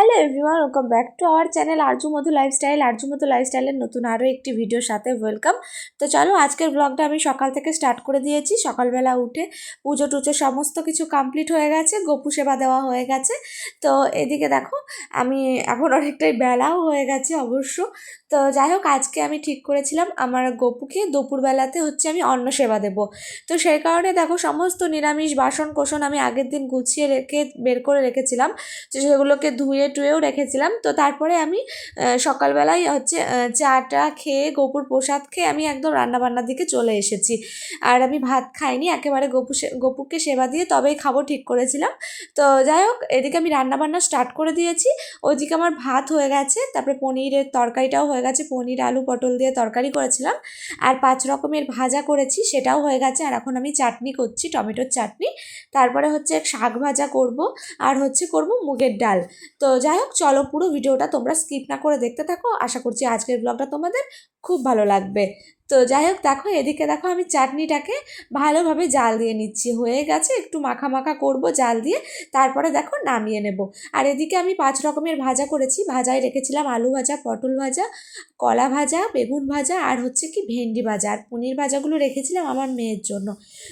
Hello everyone welcome back to our channel Arju Madhu lifestyle Arju Madhu লাইফস্টাইলের নতুন আরও একটি ভিডিওর সাথে ওয়েলকাম তো চলো, আজকের ব্লগটা আমি সকাল থেকে স্টার্ট করে দিয়েছি। সকালবেলা উঠে পুজো টুজো সমস্ত কিছু কমপ্লিট হয়ে গেছে। গোপু সেবা দেওয়া হয়ে গেছে। তো এদিকে দেখো, আমি এখন অনেকটাই বেলাও হয়ে গেছে অবশ্য। তো যাই হোক, আজকে আমি ঠিক করেছিলাম আমার গপুকে দুপুরবেলাতে হচ্ছে আমি অন্ন সেবা দেব। তো সেই কারণে দেখো, সমস্ত নিরামিষ বাসন কোসন আমি আগের দিন গুছিয়ে রেখে, বের করে রেখেছিলাম। তো সেগুলোকে ধুয়ে টুয়েও রেখেছিলাম। তো তারপরে আমি সকালবেলায় হচ্ছে চাটা খেয়ে গোপুর প্রসাদ খেয়ে আমি একদম রান্নাবান্নার দিকে চলে এসেছি। আর আমি ভাত খাইনি, একেবারে গপু গপুকে সেবা দিয়ে তবেই খাব ঠিক করেছিলাম। তো যাই হোক, এদিকে আমি রান্নাবান্না স্টার্ট করে দিয়েছি। ওইদিকে আমার ভাত হয়ে গেছে, তারপরে পনিরের তরকারিটাও হয়ে গেছে। পনির, আলু, পটল দিয়ে তরকারি করেছিলাম। আর পাঁচ রকমের ভাজা করেছি, সেটাও হয়ে গেছে। আর এখন আমি চাটনি করছি, টমেটোর চাটনি। তারপরে হচ্ছে শাক ভাজা করব। আর হচ্ছে করব মুগের ডাল। তো যাই হোক, চলো পুরো ভিডিওটা তোমরা স্কিপ না করে দেখতে থাকো। আশা করছি আজকের ব্লগটা তোমাদের খুব ভালো লাগবে। তো যাই হোক দেখো এদিকে দেখো আমি চাটনিটাকে ভালোভাবে জাল দিয়ে নিচ্ছি। হয়ে গেছে একটু মাখা মাখা করব জাল দিয়ে তারপরে দেখো নামিয়ে নেব। আর এদিকে আমি পাঁচ রকমের ভাজা করেছি। ভাজায় রেখেছিলাম আলু ভাজা পটল ভাজা কলা ভাজা বেগুন ভাজা আর হচ্ছে কি ভেন্ডি ভাজা। আর পনির ভাজাগুলো রেখেছিলাম আমার মেয়ের জন্য।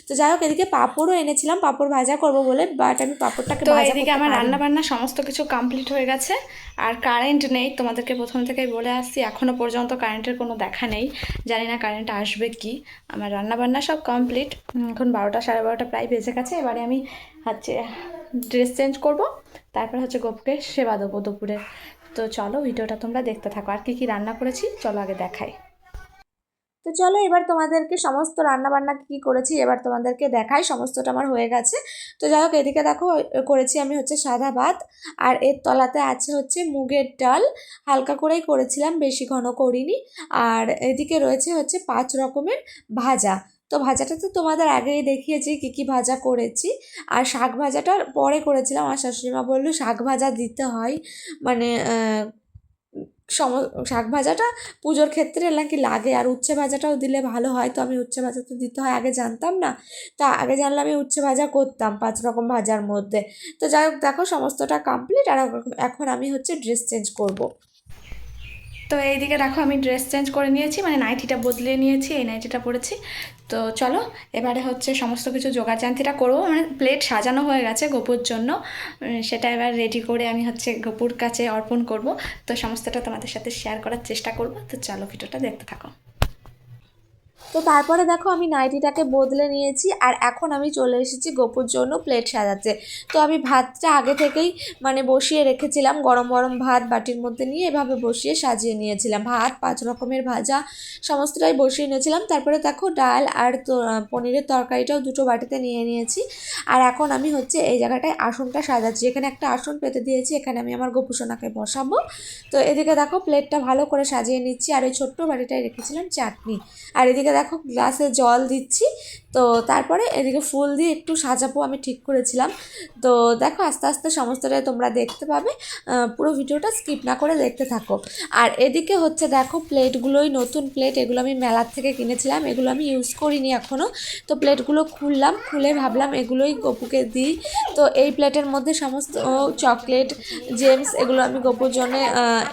তো যাই হোক এদিকে পাঁপড়ও এনেছিলাম। পাঁপড় ভাজা করব বলে বাট আমি পাঁপড়টাকে তো এদিকে আমার। রান্না বান্না সমস্ত কিছু কমপ্লিট হয়ে গেছে। আর কারেন্ট নেই। তোমাদেরকে প্রথম থেকেই বলে আসছি এখনও পর্যন্ত কারেন্টের কোনো দেখা নেই। জানি না কারেন্ট আসবে কি। আমার রান্না বান্না সব কমপ্লিট এখন বারোটা, সাড়ে বারোটা প্রায় বেজে গেছে। এবারে আমি হচ্ছে ড্রেস চেঞ্জ করব। তারপর হচ্ছে গোপকে সেবা দেবো দুপুরে। তো চলো, ভিডিওটা তোমরা দেখতে থাকো। আর কি কি রান্না করেছি, চলো আগে দেখাই। তো চলো এবার তোমাদেরকে সমস্ত রান্না বান্না কী করেছি এবার তোমাদেরকে দেখাই, সমস্তটা আমার হয়ে গেছে। তো যাই হোক, এদিকে দেখো করেছি আমি হচ্ছে সাদা ভাত, আর এর তলাতে আছে হচ্ছে মুগের ডাল। হালকা করেই করেছিলাম, বেশি ঘন করিনি। আর এদিকে রয়েছে হচ্ছে পাঁচ রকমের ভাজা। তো ভাজাটা তো তোমাদের আগেই দেখিয়েছি, কী কী ভাজা করেছি। আর শাক ভাজাটা পরে করেছিলাম আর শাশুড়িমা বলল, শাক ভাজা দিতে হয়। মানে শাক ভাজাটা পুজোর ক্ষেত্রে নাকি লাগে। আর উচ্ছে ভাজাটাও দিলে ভালো হয়। তো আমি উচ্ছে ভাজা তো দিতে হয়, আগে জানতাম না। তা আগে জানলে আমি উচ্ছে ভাজা করতাম পাঁচ রকম ভাজার মধ্যে। তো যাই হোক, দেখো, সমস্তটা কমপ্লিট আর এখন আমি হচ্ছে ড্রেস চেঞ্জ করব। তো এইদিকে দেখো আমি ড্রেস চেঞ্জ করে নিয়েছি মানে নাইটিটা বদলে নিয়েছি, এই নাইটিটা পরেছি। তো চলো, এবারে হচ্ছে সমস্ত কিছু যোগা জান্তিটা করব মানে প্লেট সাজানো হয়ে গেছে গোপুর জন্য। সেটা এবার রেডি করে আমি হচ্ছে গোপুর কাছে অর্পণ করব। তো সমস্তটা তোমাদের সাথে শেয়ার করার চেষ্টা করব। তো চলো, ভিডিওটা দেখতে থাকো। তো তারপরে দেখো আমি নাইটিটাকে বদলে নিয়েছি আর এখন আমি চলে এসেছি গোপুর জন্য প্লেট সাজাতে। তো আমি ভাতটা আগে থেকেই মানে বসিয়ে রেখেছিলাম, গরম গরম ভাত বাটির মধ্যে নিয়ে এভাবে বসিয়ে সাজিয়ে নিয়েছিলাম। ভাত, পাঁচ রকমের ভাজা, সমস্তটাই বসিয়ে নিয়েছিলাম তারপরে দেখো ডাল আর তো পনিরের তরকারিটাও দুটো বাটিতে নিয়ে নিয়েছি। আর এখন আমি হচ্ছে এই জায়গাটায় আসনটা সাজাচ্ছি। এখানে একটা আসন পেতে দিয়েছি, এখানে আমি আমার গোপুসোনাকে বসাবো। তো এদিকে দেখো প্লেটটা ভালো করে সাজিয়ে নিচ্ছি। আর ওই ছোট্ট বাটিটায় রেখেছিলাম চাটনি। আর এদিকে দেখো গ্লাসে জল দিচ্ছি। তো তারপরে এদিকে ফুল দিয়ে একটু সাজাবো আমি ঠিক করেছিলাম। তো দেখো আস্তে আস্তে সমস্তটাই তোমরা দেখতে পাবে। পুরো ভিডিওটা স্কিপ না করে দেখতে থাকো। আর এদিকে হচ্ছে দেখো প্লেটগুলোই নতুন প্লেট। এগুলো আমি মেলার থেকে কিনেছিলাম। এগুলো আমি ইউজ করিনি এখনও তো প্লেটগুলো খুললাম, খুলে ভাবলাম এগুলোই গপুকে দিই। তো এই প্লেটের মধ্যে সমস্ত চকলেট, জেমস এগুলো আমি গপুর জন্য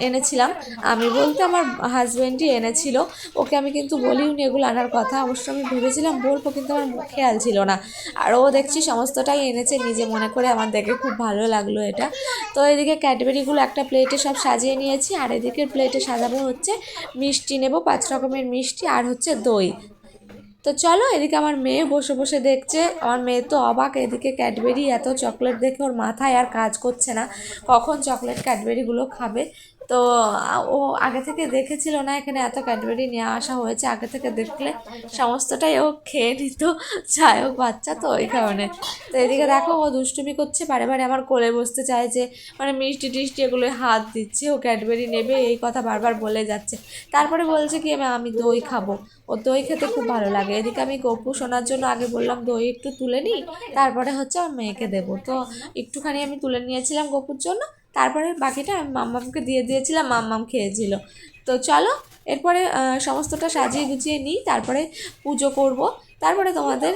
এনেছিলাম। আমি বলতে আমার হাজব্যান্ডই এনেছিল। ওকে আমি কিন্তু বলিওনি এগুলো আনার কথা। অবশ্য আমি ভেবেছিলাম বলব, কিন্তু মুখ খেয়াল ছিল না। আর ও দেখছি সমস্তটাই এনেছে, নিজে মনে করে আমার দেখে খুব ভালো লাগল এটা। তো এদিকে ক্যাডবেরিগুলো একটা প্লেটে সব সাজিয়ে নিয়েছি, আর এদিকে প্লেটে সাজাবো হচ্ছে মিষ্টি নেব, পাঁচ রকমের মিষ্টি আর হচ্ছে দই। তো চলো এদিকে আমার মেয়ে বসে বসে দেখছে, আমার মেয়ে তো অবাক, এদিকে ক্যাডবেরি এত চকলেট দেখে ওর মাথায় আর কাজ করছে না, কখন চকলেট ক্যাডবেরিগুলো খাবে। তো ও আগে থেকে দেখেছিল না এখানে এত ক্যাডবেরি নিয়ে আসা হয়েছে। আগে থেকে দেখলে সমস্তটাই ও খেয়ে নিত। যাই হোক, বাচ্চা তো ওই কারণে। তো এদিকে দেখো, ও দুষ্টুমি করছে, বারে বারে আমার কোলে বসতে চায় যে মানে মিষ্টি টিষ্টি এগুলো হাত দিচ্ছে, ও ক্যাডবেরি নেবে, এই কথা বারবার বলে যাচ্ছে। তারপরে বলছে কি আমি দই খাব। ও দই খেতে খুব ভালো লাগে। এদিকে আমি গপু শোনার জন্য আগে বললাম, দই একটু তুলে নিই তারপরে হচ্ছে আমার মেয়েকে দেবো। তো একটুখানি আমি তুলে নিয়েছিলাম গপুর জন্য তারপরে বাকিটা আমি মাম্মামকে দিয়ে দিয়েছিলাম, মাম্মাম খেয়েছিল। তো চলো, এরপরে সমস্তটা সাজিয়ে গুছিয়ে নিই, তারপরে পুজো করব। তারপরে তোমাদের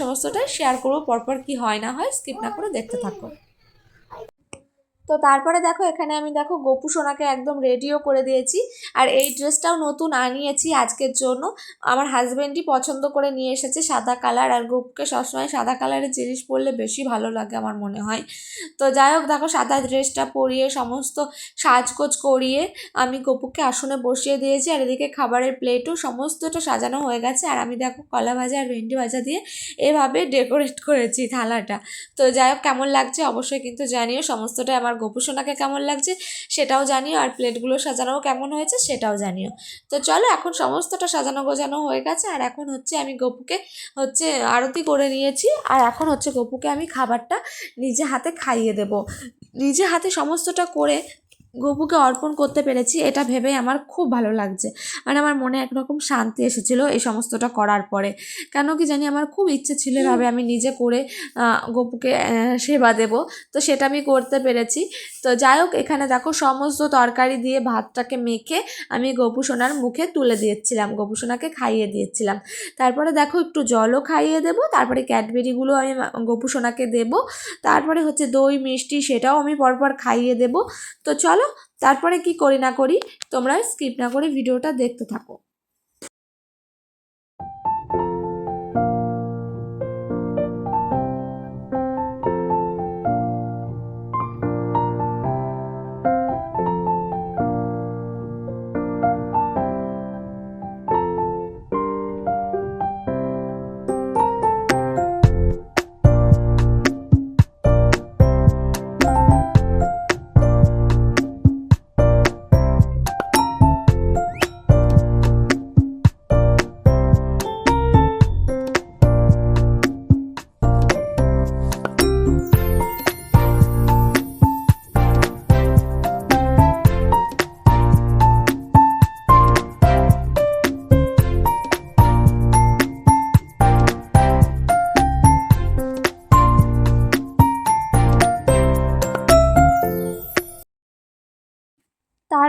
সমস্তটা শেয়ার করব, পরপর কি হয় না হয় স্কিপ না করে দেখতে থাকো। তো তারপরে দেখো, এখানে আমি দেখো গোপু সোনাকে একদম রেডিও করে দিয়েছি। আর এই ড্রেসটাও নতুন আনিয়েছি আজকের জন্য। আমার হাজব্যান্ডই পছন্দ করে নিয়ে এসেছে সাদা কালার আর গোপুকে সবসময় সাদা কালারের জিনিস পরলে বেশি ভালো লাগে আমার মনে হয়। তো যাই হোক, দেখো সাদা ড্রেসটা পরিয়ে সমস্ত সাজগোজ করিয়ে আমি গপুকে আসনে বসিয়ে দিয়েছি। আর এদিকে খাবারের প্লেটও সমস্তটা সাজানো হয়ে গেছে। আর আমি দেখো কলা ভাজা আর ভেন্ডি ভাজা দিয়ে এভাবে ডেকোরেট করেছি থালাটা। তো যাই হোক, কেমন লাগছে অবশ্যই কিন্তু জানিও। সমস্তটা আমার গোপুসোনাকে কেমন লাগছে সেটাও জানিও, আর প্লেটগুলো সাজানোও কেমন হয়েছে সেটাও জানিও। তো চলো, এখন সমস্তটা সাজানো গোজানো হয়ে গেছে, আর এখন হচ্ছে আমি গপুকে হচ্ছে আরতি করে নিয়েছি, আর এখন হচ্ছে গপুকে আমি খাবারটা নিজে হাতে খাইয়ে দেব। নিজে হাতে সমস্তটা করে গপুকে অর্পণ করতে পেরেছি এটা ভেবে আমার খুব ভালো লাগছে। মানে আমার মনে একরকম শান্তি এসেছিল এই সমস্তটা করার পরে। কেন কি জানি আমার খুব ইচ্ছে ছিল এভাবে আমি নিজে করে গপুকে সেবা দেব। তো সেটা আমি করতে পেরেছি। তো যাই হোক এখানে দেখো সমস্ত তরকারি দিয়ে ভাতটাকে মেখে আমি গপু সোনার মুখে তুলে দিয়েছিলাম গপু সোনাকে খাইয়ে দিয়েছিলাম। তারপরে দেখো একটু জলও খাইয়ে দেবো তারপরে ক্যাডবেরিগুলো আমি গপু সোনাকে দেবো। তারপরে হচ্ছে দই মিষ্টি সেটাও আমি পরপর খাইয়ে দেবো। তো চলো তারপরে কি করি না করি তোমরা স্কিপ না করে ভিডিওটা দেখতে থাকো।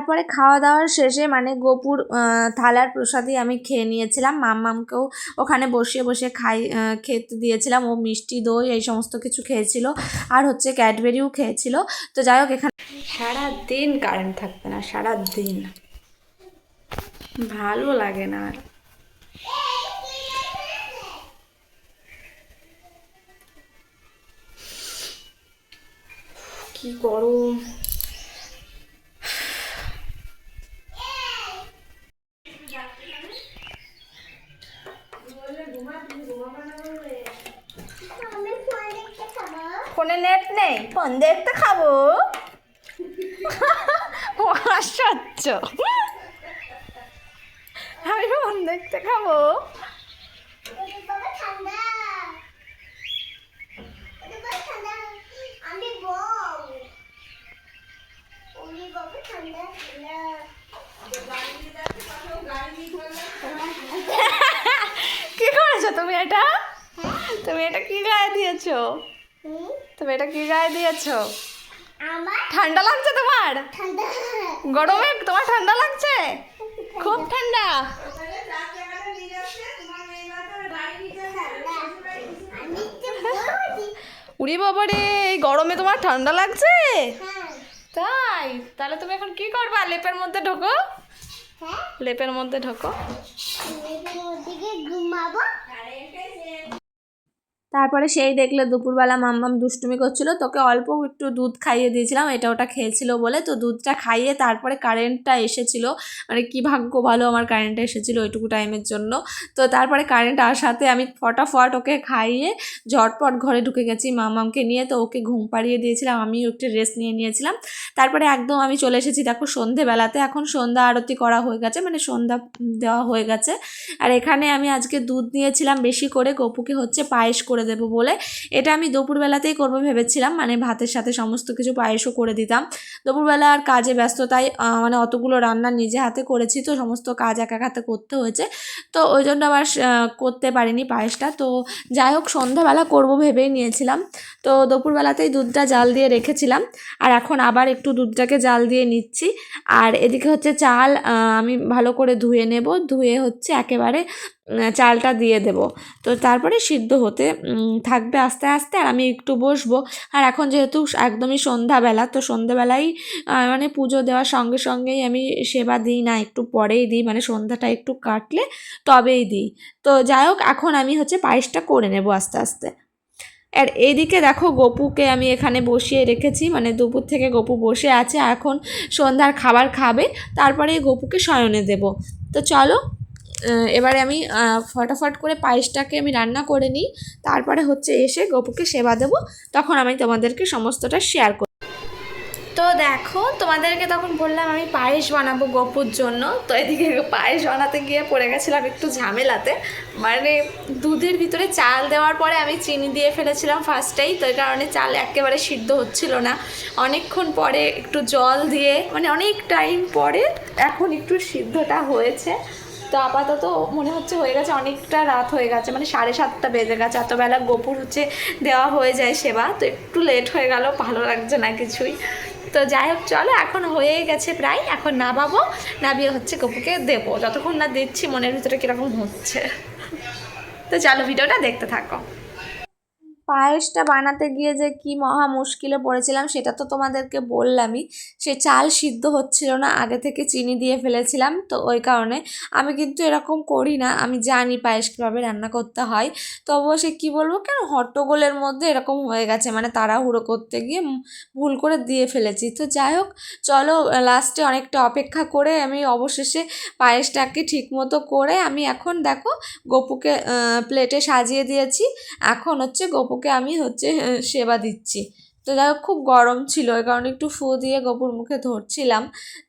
তারপরে খাওয়া দাওয়ার শেষে মানে গোপুর থালার প্রসাদই আমি খেয়ে নিয়েছিলাম। মাম্মামকেও ওখানে বসিয়ে বসে খাই খেতে দিয়েছিলাম। ও মিষ্টি, দই এই সমস্ত কিছু খেয়েছিল। আর হচ্ছে ক্যাডবেরিও খেয়েছিল। তো যাই হোক, এখানে সারা দিন কারেন্ট থাকবে না সারা দিন ভালো লাগে না আর। কি গরম ফোনে নেট নেই, ফোন দেখতে খাব। আশ্চর্য আমি ফোন দেখতে খাব। কি করেছ তুমি এটা? তুমি এটা কি গায়ে দিয়েছ? তুমি এটা কি গায়ে দিয়েছ? ঠান্ডা লাগছে তোমার? গরমে তোমার ঠান্ডা লাগছে? খুব ঠান্ডা। উড়ি বাবা রে এই গরমে তোমার ঠান্ডা লাগছে? তাই? তাহলে তুমি এখন কি করবা? লেপের মধ্যে ঢোকো? হ্যাঁ। লেপের মধ্যে ঢোকো। ঘুমাবো। তারপরে সেই দেখলে দুপুরবেলা মাম্মাম দুষ্টুমি করছিল, তোকে অল্প একটু দুধ খাইয়ে দিয়েছিলাম, এটা ওটা খেয়েছিল বলে, তো দুধটা খাইয়ে তারপরে কারেন্টটা এসেছিল মানে কি ভাগ্য ভালো আমার কারেন্টটা এসেছিল ওইটুকু টাইমের জন্য। তো তারপরে কারেন্ট আসাতে আমি ফটাফট ওকে খাইয়ে ঝটপট ঘরে ঢুকে গেছি মামামকে নিয়ে, তো ওকে ঘুম পাড়িয়ে দিয়েছিলাম, আমিও একটু রেস্ট নিয়ে নিয়েছিলাম। তারপরে একদম আমি চলে এসেছি, দেখো সন্ধেবেলাতে, এখন সন্ধ্যা আরতি করা হয়ে গেছে মানে সন্ধ্যা দেওয়া হয়ে গেছে। আর এখানে আমি আজকে দুধ নিয়েছিলাম বেশি করে গপুকে হচ্ছে পায়েস করে দেবো বলে। এটা আমি দুপুরবেলাতেই করব ভেবেছিলাম মানে ভাতের সাথে সমস্ত কিছু পায়েসও করে দিতাম। দুপুরবেলা আর কাজে ব্যস্ততায় মানে অতগুলো রান্না নিজে হাতে করেছি, তো সমস্ত কাজ একা হাতে করতে হয়েছে। তো ওই জন্য আবার করতে পারিনি পায়েসটা। তো যাই হোক, সন্ধ্যাবেলা করব ভেবেই নিয়েছিলাম। তো দুপুরবেলাতেই দুধটা জাল দিয়ে রেখেছিলাম। আর এখন আবার একটু দুধটাকে জাল দিয়ে নিচ্ছি। আর এদিকে হচ্ছে চাল আমি ভালো করে ধুয়ে নেব। ধুয়ে হচ্ছে একেবারে চালটা দিয়ে দেব। তো তারপরে সিদ্ধ হতে থাকবে আস্তে আস্তে আর আমি একটু বসবো। আর এখন যেহেতু একদমই সন্ধ্যাবেলা, তো সন্ধ্যাবেলাই মানে পুজো দেওয়ার সঙ্গে সঙ্গেই আমি সেবা দিই না, একটু পরেই দিই মানে সন্ধ্যাটা একটু কাটলে তবেই দিই। তো যাই হোক, এখন আমি হচ্ছে পায়েসটা করে নেব আস্তে আস্তে। আর এইদিকে দেখো গপুকে আমি এখানে বসিয়ে রেখেছি মানে দুপুর থেকে গপু বসে আছে, এখন সন্ধ্যার খাবার খাবে তারপরে গপুকে শয়নে দেব। তো চলো এবারে আমি ফটাফট করে পায়েসটাকে আমি রান্না করে নিই। তারপরে হচ্ছে এসে গপুকে সেবা দেবো। তখন আমি তোমাদেরকে সমস্তটা শেয়ার করব তো দেখো, তোমাদেরকে তখন বললাম আমি পায়েস বানাবো গপুর জন্য। তো এদিকে পায়েস বানাতে গিয়ে পড়ে গেছিলাম একটু ঝামেলাতে। মানে দুধের ভিতরে চাল দেওয়ার পরে আমি চিনি দিয়ে ফেলেছিলাম ফার্স্টেই তো এই কারণে চাল একেবারে সিদ্ধ হচ্ছিল না। অনেকক্ষণ পরে একটু জল দিয়ে মানে অনেক টাইম পরে এখন একটু সিদ্ধটা হয়েছে। তো আপাতত মনে হচ্ছে হয়ে গেছে, অনেকটা রাত হয়ে গেছে মানে সাড়ে সাতটা বেজে গেছে, এতবেলা গোপুর হচ্ছে দেওয়া হয়ে যায় সেবা, তো একটু লেট হয়ে গেল, ভালো লাগছে না কিছুই। তো যাই হোক, চলো, এখন হয়ে গেছে প্রায়, এখন নামাবো, নামিয়ে হচ্ছে গোপুকে দেবো, যতক্ষণ না দিচ্ছি মনের ভিতরে কীরকম হচ্ছে। তো চলো, ভিডিওটা দেখতে থাকো। পায়েসটা বানাতে গিয়ে যে কি মহা মুশকিলে পড়েছিলাম, সেটা তো তোমাদেরকে বললামই। সে চাল সিদ্ধ হচ্ছিল না, আগে থেকে চিনি দিয়ে ফেলেছিলাম, তো ওই কারণে। আমি কিন্তু এরকম করি না, আমি জানি পায়েস কীভাবে রান্না করতে হয়। তবুও সে কী বলব, কেন হট্টগোলের মধ্যে এরকম হয়ে গেছে মানে তাড়াহুড়ো করতে গিয়ে ভুল করে দিয়ে ফেলেছি। তো যাই হোক, চলো লাস্টে অনেকটা অপেক্ষা করে আমি অবশেষে পায়েসটাকে ঠিক মতো করে আমি এখন দেখো, গপুকে প্লেটে সাজিয়ে দিয়েছি। এখন হচ্ছে গপুকে আমি হচ্ছে সেবা দিচ্ছি। তো যাই হোক, খুব গরম ছিল ওই কারণে একটু ফু দিয়ে গপুর মুখে ধরছিলাম।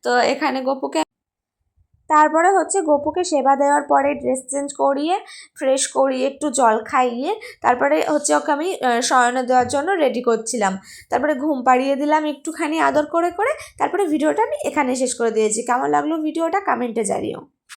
তো এখানে গপুকে তারপরে হচ্ছে গপুকে সেবা দেওয়ার পরে ড্রেস চেঞ্জ করিয়ে, ফ্রেশ করিয়ে, একটু জল খাইয়ে, তারপরে হচ্ছে ওকে আমি শয়নে দেওয়ার জন্য রেডি করছিলাম। তারপরে ঘুম পাড়িয়ে দিলাম একটুখানি আদর করে করে, তারপরে ভিডিওটা আমি এখানে শেষ করে দিয়েছি। কেমন লাগল ভিডিওটা? কমেন্টে জানিও।